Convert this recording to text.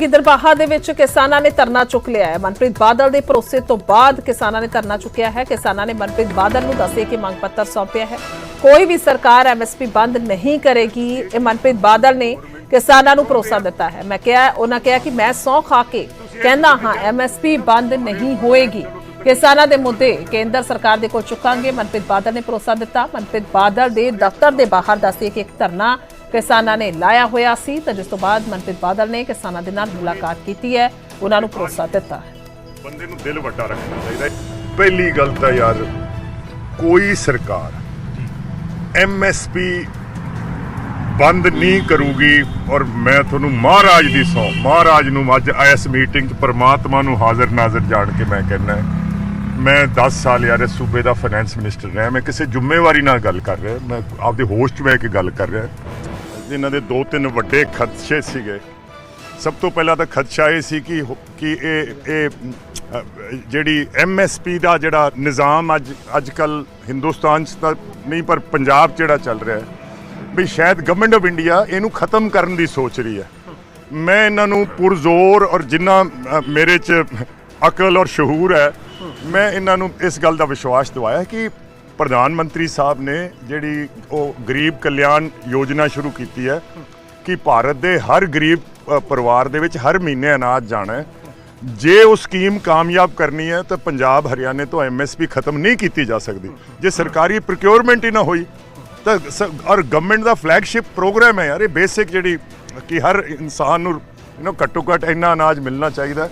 ਗਿੱਦਰਬਾਹਾ ਦੇ ਵਿੱਚ ਕਿਸਾਨਾਂ ਨੇ ਧਰਨਾ ਚੁੱਕ ਲਿਆ ਹੈ। ਮਨਪ੍ਰੀਤ ਬਾਦਲ ਦੇ ਭਰੋਸੇ ਤੋਂ ਬਾਅਦ ਕਿਸਾਨਾਂ ਨੇ ਧਰਨਾ ਚੁੱਕਿਆ ਹੈ। ਕਿਸਾਨਾਂ ਨੇ ਮਨਪ੍ਰੀਤ ਬਾਦਲ ਨੂੰ ਦੱਸੇ ਕਿ ਮੰਗ ਪੱਤਰ ਸੌਂਪਿਆ ਹੈ। ਕੋਈ ਵੀ ਸਰਕਾਰ ਐਮਐਸਪੀ ਬੰਦ ਨਹੀਂ ਕਰੇਗੀ। ਇਹ ਮਨਪ੍ਰੀਤ ਬਾਦਲ ਨੇ ਕਿਸਾਨਾਂ ਨੂੰ ਭਰੋਸਾ ਦਿੱਤਾ ਹੈ। ਮੈਂ ਕਿਹਾ, ਉਹਨਾਂ ਕਿਹਾ ਕਿ ਮੈਂ ਸੌ ਖਾ ਕੇ ਕਹਿੰਦਾ ਹਾਂ ਐਮਐਸਪੀ ਬੰਦ ਨਹੀਂ ਹੋਏਗੀ। ਕਿਸਾਨਾਂ ਦੇ ਮੁੱਦੇ ਕੇਂਦਰ ਸਰਕਾਰ ਦੇ ਕੋਲ ਚੁੱਕਾਂਗੇ। ਮਨਪ੍ਰੀਤ ਬਾਦਲ ਨੇ ਭਰੋਸਾ ਦਿੱਤਾ। ਮਨਪ੍ਰੀਤ ਬਾਦਲ ਦੇ ਦਫ਼ਤਰ ਦੇ ਬਾਹਰ ਦੱਸੇ ਕਿ ਇੱਕ ਧਰਨਾ ਕਿਸਾਨਾਂ ਨੇ ਲਾਇਆ ਹੋਇਆ ਸੀ ਤਾਂ ਜਿਸ ਤੋਂ ਬਾਅਦ ਮਨਪ੍ਰੀਤ ਬਾਦਲ ਨੇ ਕਿਸਾਨਾਂ ਦੇ ਨਾਲ ਮੁਲਾਕਾਤ ਕੀਤੀ ਹੈ। ਉਹਨਾਂ ਨੂੰ ਭਰੋਸਾ ਦਿੱਤਾ ਹੈ। ਬੰਦੇ ਨੂੰ ਦਿਲ ਵੱਡਾ ਰੱਖਣਾ ਚਾਹੀਦਾ ਹੈ। ਪਹਿਲੀ ਗੱਲ ਤਾਂ ਯਾਰ, ਕੋਈ ਸਰਕਾਰ ਐਮਐਸਪੀ ਬੰਦ ਨਹੀਂ ਕਰੂਗੀ ਔਰ ਮੈਂ ਤੁਹਾਨੂੰ ਮਹਾਰਾਜ ਦੀ ਸੌ, ਮਹਾਰਾਜ ਨੂੰ ਅੱਜ ਇਸ ਮੀਟਿੰਗ 'ਚ ਪ੍ਰਮਾਤਮਾ ਨੂੰ ਹਾਜ਼ਰ ਨਾਜ਼ਰ ਜਾਣ ਕੇ ਮੈਂ ਕਹਿੰਦਾ ਮੈਂ 10 ਸਾਲ ਯਾਰ ਇਸ ਸੂਬੇ ਦਾ ਫਾਈਨੈਂਸ ਮਿਨਿਸਟਰ ਰਿਹਾ, ਮੈਂ ਕਿਸੇ ਜ਼ਿੰਮੇਵਾਰੀ ਨਾਲ ਗੱਲ ਕਰ ਰਿਹਾ, ਮੈਂ ਆਪਦੇ ਹੋਸਟ 'ਚ ਬਹਿ ਕੇ ਗੱਲ ਕਰ ਰਿਹਾ। ਇਹਨਾਂ ਦੇ ਦੋ ਤਿੰਨ ਵੱਡੇ ਖਦਸ਼ੇ ਸੀਗੇ। ਸਭ ਤੋਂ ਪਹਿਲਾਂ ਤਾਂ ਖਦਸ਼ਾ ਇਹ ਸੀ ਕਿ ਕਿ ਇਹ ਇਹ ਅ, ਜਿਹੜੀ ਐਮਐਸਪੀ ਦਾ ਜਿਹੜਾ ਨਿਜ਼ਾਮ ਅੱਜ ਅੱਜ ਕੱਲ ਹਿੰਦੁਸਤਾਨ 'ਚ ਤਾਂ ਨਹੀਂ ਪਰ ਪੰਜਾਬ 'ਚ ਜਿਹੜਾ ਚੱਲ ਰਿਹਾ ਹੈ ਵੀ ਸ਼ਾਇਦ ਗਵਰਨਮੈਂਟ ਆਫ ਇੰਡੀਆ ਇਹਨੂੰ ਖਤਮ ਕਰਨ ਦੀ ਸੋਚ ਰਹੀ ਹੈ। ਮੈਂ ਇਹਨਾਂ ਨੂੰ ਪੁਰਜ਼ੋਰ ਔਰ ਜਿੰਨਾ ਮੇਰੇ 'ਚ ਅਕਲ ਔਰ ਸ਼ਹੂਰ ਹੈ ਮੈਂ ਇਹਨਾਂ ਨੂੰ ਇਸ ਗੱਲ ਦਾ ਵਿਸ਼ਵਾਸ ਦਿਵਾਇਆ ਕਿ ਪ੍ਰਧਾਨ ਮੰਤਰੀ ਸਾਹਿਬ ਨੇ ਜਿਹੜੀ ਉਹ ਗਰੀਬ ਕਲਿਆਣ ਯੋਜਨਾ ਸ਼ੁਰੂ ਕੀਤੀ ਹੈ ਕਿ ਭਾਰਤ ਦੇ ਹਰ ਗਰੀਬ ਪਰਿਵਾਰ ਦੇ ਵਿੱਚ ਹਰ ਮਹੀਨੇ ਅਨਾਜ ਜਾਣਾ ਹੈ। ਜੇ ਉਹ ਸਕੀਮ ਕਾਮਯਾਬ ਕਰਨੀ ਹੈ ਤਾਂ ਪੰਜਾਬ ਹਰਿਆਣੇ ਤੋਂ ਐਮਐਸਪੀ ਖਤਮ ਨਹੀਂ ਕੀਤੀ ਜਾ ਸਕਦੀ। ਜੇ ਸਰਕਾਰੀ ਪ੍ਰੋਕਿਉਰਮੈਂਟ ਹੀ ਨਾ ਹੋਈ ਤਾਂ ਸ- ਔਰ ਗਵਰਨਮੈਂਟ ਦਾ ਫਲੈਗਸ਼ਿਪ ਪ੍ਰੋਗਰਾਮ ਹੈ ਯਾਰ, ਇਹ ਬੇਸਿਕ ਜਿਹੜੀ ਕਿ ਹਰ ਇਨਸਾਨ ਨੂੰ ਯੂ نو ਘੱਟੋ ਘੱਟ ਇੰਨਾ ਅਨਾਜ ਮਿਲਣਾ ਚਾਹੀਦਾ